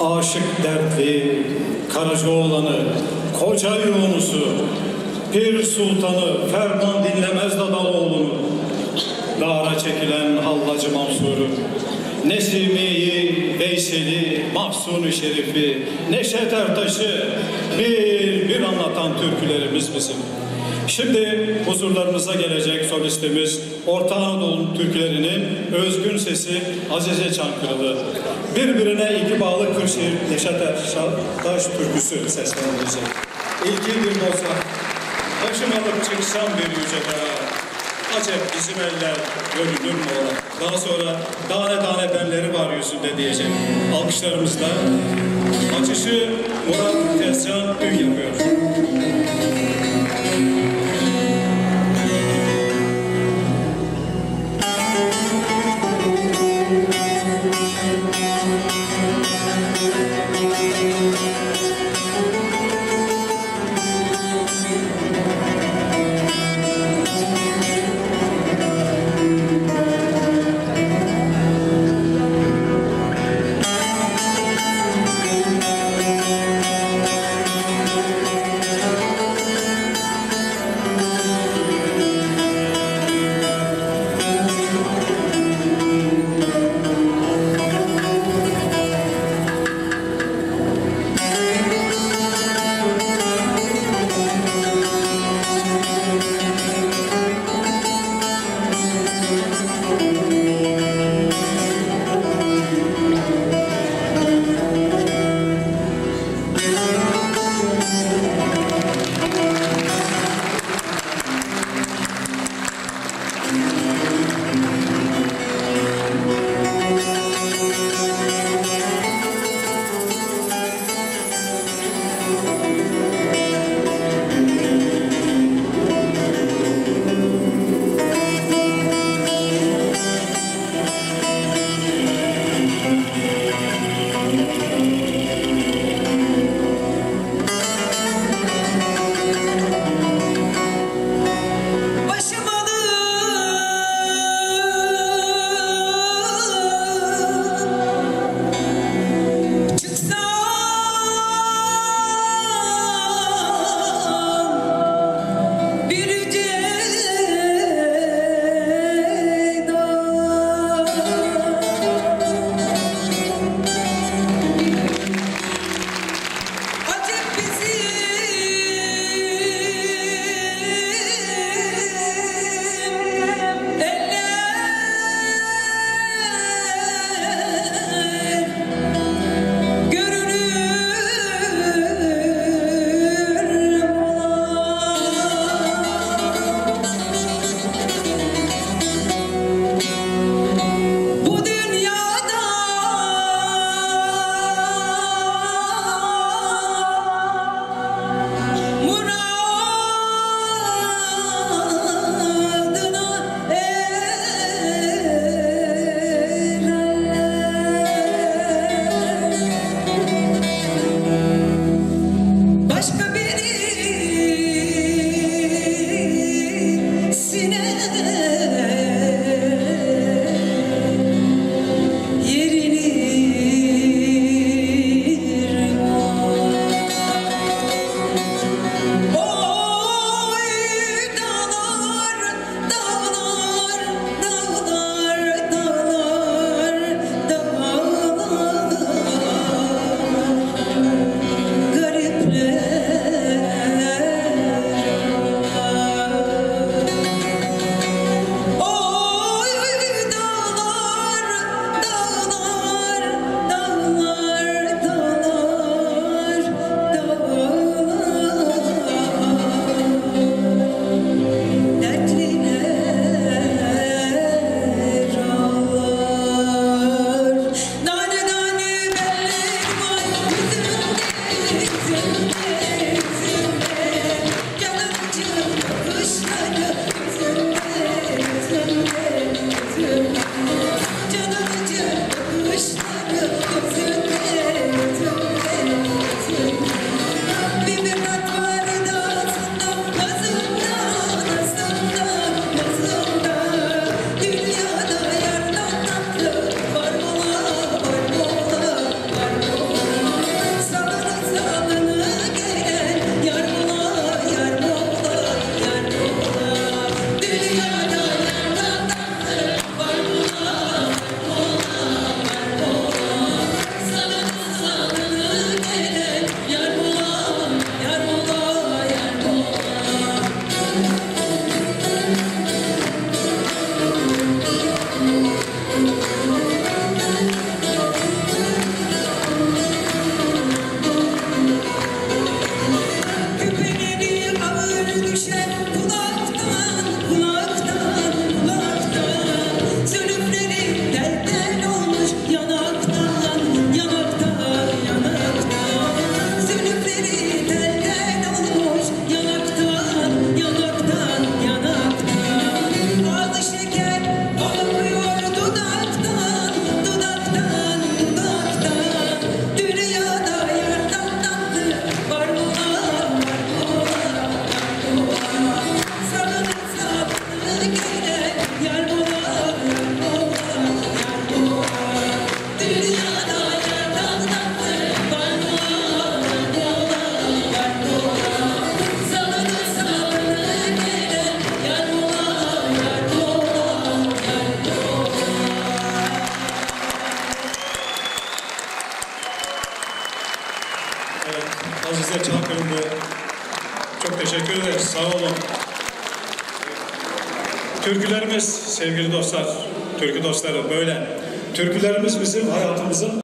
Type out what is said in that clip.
Aşık dertli, Karacaoğlan'ı, koca Yunus'u, Pir Sultan'ı, ferman dinlemez Dadaloğlu'nu, Dağra çekilen Hallacı Mansur'u, Nesimi'yi, Veysel'i, Mahsuni Şerif'i, Neşet Ertaş'ı bir bir anlatan türkülerimiz bizim. Şimdi huzurlarınıza gelecek solistimiz Orta Anadolu türkülerinin özgün sesi Azize Çankırılı. Birbirine iki bağlı Kırşehir Neşet Ertaş türküsü seslenilecek. İlki bir bozak, başım alıp çıksam bir yüce dağa. Acep bizim eller görünür mü ola? Daha sonra tane tane benleri var yüzünde diyecek. Alkışlarımızla açışı Murat Tezcan Ün yapıyor. Azize Çankırı'nda çok teşekkür ederiz. Sağ olun. Türkülerimiz sevgili dostlar, türkü dostları böyle. Türkülerimiz bizim hayatımızın